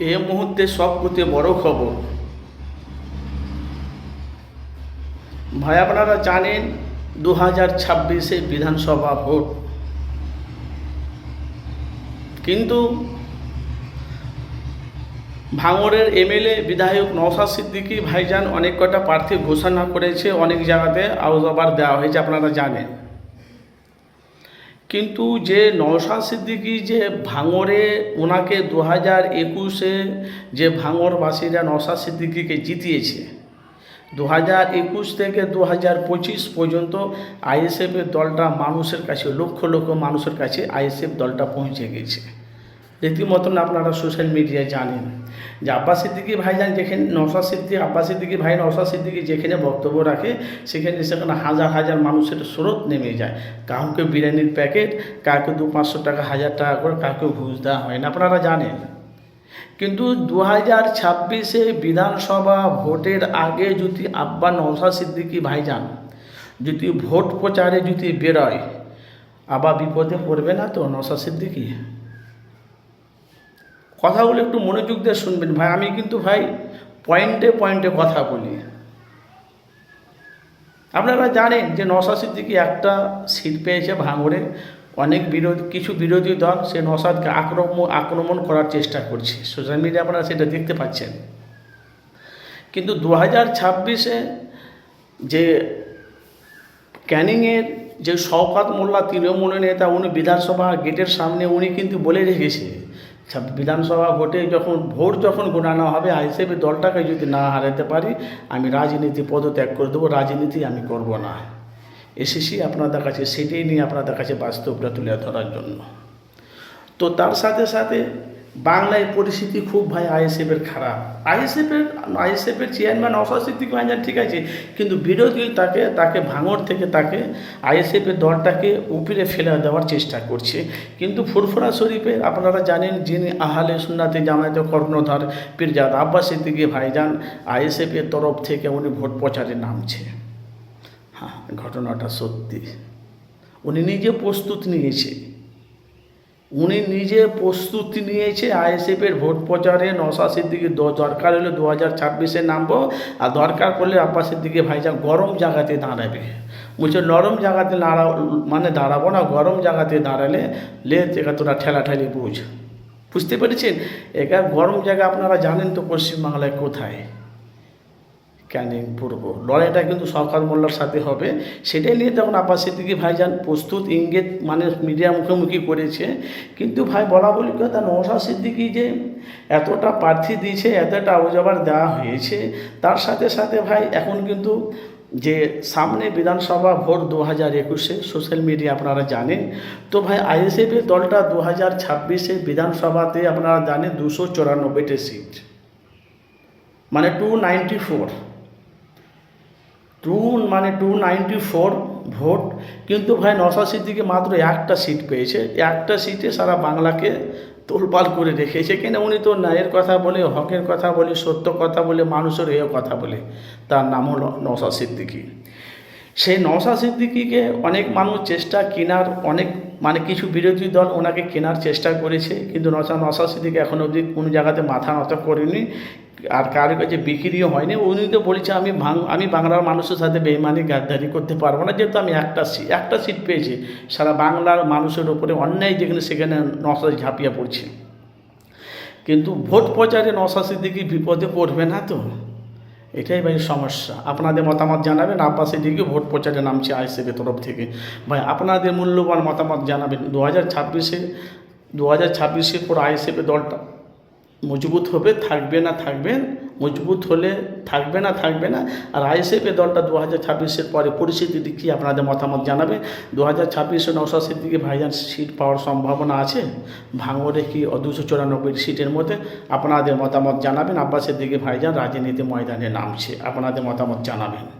এ মুহূর্তে সবচেয়ে বড় খবর। ভাই আপনারা জানেন দু হাজার ছাব্বিশে বিধানসভা ভোট। কিন্তু ভাঙড়ের এমএলএ বিধায়ক নওশাদ সিদ্দিকী ভাইজান অনেক কটা প্রার্থী ঘোষণা করেছে, অনেক জায়গাতে আবার দেওয়া হয়েছে, আপনারা জানেন। কিন্তু যে নওশাদ সিদ্দিকি যে ভাঙরে ওনাকে দু হাজার একুশে যে ভাঙরবাসীরা নওশাদ সিদ্দিকিকে জিতিয়েছে দু হাজার একুশ থেকে দু হাজার পঁচিশ পর্যন্ত আইএসএফের দলটা মানুষের কাছে, লক্ষ লক্ষ মানুষের কাছে আইএসএফ দলটা পৌঁছে গেছে। রীতিমতন আপনারা সোশ্যাল মিডিয়ায় জানেন। যে আব্বাস সিদ্দিকি ভাইজান যেখানে নওশাদ সিদ্দিকি আব্বাস সিদ্দিকি ভাই নওশাদ সিদ্দিকি যেখানে বক্তব্য রাখে, সেখানে সেখানে হাজার হাজার মানুষের স্রোত নেমে যায়। কাউকে বিরিয়ানির প্যাকেট কাউকে দু পাঁচশো টাকা, হাজার টাকা করে কাউকে ঘুষ দেওয়া হয় না। আপনারা জানেন। কিন্তু দু হাজার ছাব্বিশে বিধানসভা ভোটের আগে যদি আব্বা নওশাদ সিদ্দিকি ভাইজান যদি ভোট প্রচারে যদি বেরোয়, আবার বিপদে পড়বে না তো নওশাদ সিদ্দিকি? কথাগুলো একটু মনোযোগ দিয়ে শুনবেন। ভাই, আমি কিন্তু ভাই পয়েন্টে পয়েন্টে কথা বলি। আপনারা জানেন যে নশা সিদ্দিকি একটা সিট পেয়েছে ভাঙড়ে অনেক বিরোধী, কিছু বিরোধী দল সে নসাদকে আক্রমণ আক্রমণ করার চেষ্টা করছে। সোশ্যাল মিডিয়া আপনারা সেটা দেখতে পাচ্ছেন। কিন্তু দু হাজার ছাব্বিশে যে ক্যানিংয়ের যে শওকাত মোল্লা তৃণমূলের নেতা, উনি বিধানসভা গেটের সামনে উনি কিন্তু বলে রেখেছে। বিধানসভা ভোটে যখন, ভোট যখন গোনানো হবে আইসিএফ দলটাকে যদি না হারাতে পারি, আমি রাজনীতি পদত্যাগ করে দেবো, রাজনীতি আমি করব না। এসেছি আপনাদের কাছে, সেটাই নিয়ে আপনাদের কাছে বাস্তবটা তুলে ধরার জন্য। তো তার সাথে সাথে বাংলায় পরিস্থিতি খুব ভাই আইএসএফের খারাপ। আইএসএফের আইএসএফের চেয়ারম্যান অসা সিদ্দিক ঠিক আছে, কিন্তু বিরোধী তাকে তাকে ভাঙর থেকে তাকে আইএসএফের দলটাকে উপরে ফেলে দেওয়ার চেষ্টা করছে। কিন্তু ফুরফুরা শরীফের আপনারা জানেন যিনি আহালে সুন্নাতে জামায়াতে কর্ণধার পীরজাদ আব্বাস সিদ্দিকি ভাইজান আইএসএফের তরফ থেকে উনি ভোট প্রচারে নামছে। হ্যাঁ ঘটনাটা সত্যি। উনি নিজে প্রস্তুত নিয়েছে। উনি নিজে প্রস্তুতি নিয়েছে আইএসএফের ভোট প্রচারে নশা সিদ্দিকি দরকার হলে দু হাজার ছাব্বিশে নামবো, আর দরকার পড়লে আব্বাস সিদ্দিকি ভাইজান গরম জায়গাতে দাঁড়াবে। বলছে, নরম জায়গাতে দাঁড়া মানে দাঁড়াবো না, গরম জায়গাতে দাঁড়ালে লে থেকে তোরা ঠেলাঠেলি বুঝ। বুঝতে পেরেছেন? একা গরম জায়গা আপনারা জানেন তো পশ্চিমবাংলায় কোথায়? ক্যানিং পূর্ব। লড়াইটা কিন্তু সরকার মোল্লার সাথে হবে। সেটাই নিয়ে তখন আব্বাস সিদ্দিকি ভাইজান প্রস্তুত, ইঙ্গিত মানে মিডিয়া মুখোমুখি করেছে। কিন্তু ভাই বলা বলি কথা নওশা সিদ্দিকি যে এতটা প্রার্থী দিয়েছে, এতটা ওজাবার দেওয়া হয়েছে, তার সাথে সাথে ভাই এখন কিন্তু যে সামনে বিধানসভা ভোট দু হাজার একুশে, সোশ্যাল মিডিয়া আপনারা জানেন। তো ভাই আইএসএফের দলটা দু হাজার ছাব্বিশে বিধানসভাতে আপনারা জানেন দুশো চুরানব্বইটি সিট। মানে টু নাইনটি ফোর টু মানে টু নাইনটি ফোর ভোট। কিন্তু ভাই নশা সিদ্দিকে মাত্র একটা সিট পেয়েছে। একটা সিটে সারা বাংলাকে তোলপাল করে রেখেছে কেন উনি তো ন্যায়ের কথা বলে, হকের কথা বলে, সত্য কথা বলে, মানুষের এ কথা বলে। তার নাম হলো নশা সিদ্দিকি। সেই নশা সিদ্দিকিকে অনেক মানুষ চেষ্টা কেনার, অনেক মানে কিছু বিরোধী দল ওনাকে কেনার চেষ্টা করেছে। কিন্তু নশা নশা সিদ্দিকি এখন অবধি কোনো জায়গাতে মাথা নত করেনি। আর কারও কাছে বিক্রিও হয়নি। উনি তো বলেছে, আমি আমি বাংলার মানুষের সাথে বেইমানি, গাদ্দারি করতে পারব না। যেহেতু আমি একটা সিট একটা সিট পেয়েছি, সারা বাংলার মানুষের ওপরে অন্যায় যেখানে সেখানে নশা ঝাঁপিয়ে পড়ছে। কিন্তু ভোট প্রচারে নশা সিদ্দিকি বিপদে পড়বে না তো। এটাই ভাই সমস্যা। আপনাদের মতামত জানাবেন। আব্বাসের দিকে ভোট প্রচারে নামছে আইসিএফের তরফ থেকে। ভাই, আপনাদের মূল্যবান মতামত জানাবেন। দু হাজার ছাব্বিশে, দু হাজার ছাব্বিশের পর আইসিএফের দলটা মজবুত হবে, থাকবে না থাকবে, মজবুত হলে থাকবে না থাকবে না। আর আইএসএফের দলটা দু হাজার ছাব্বিশের পরে পরিস্থিতি কি আপনাদের মতামত জানাবে? দু হাজার ছাব্বিশে নৌশাসের দিকে ভাইজান সিট পাওয়ার সম্ভাবনা আছে? ভাঙড়ে কি দুশো চুরানব্বই সিটের মধ্যে? আপনাদের মতামত জানাবেন। আব্বাসের দিকে ভাইজান রাজনীতি ময়দানে নামছে। আপনাদের মতামত জানাবেন।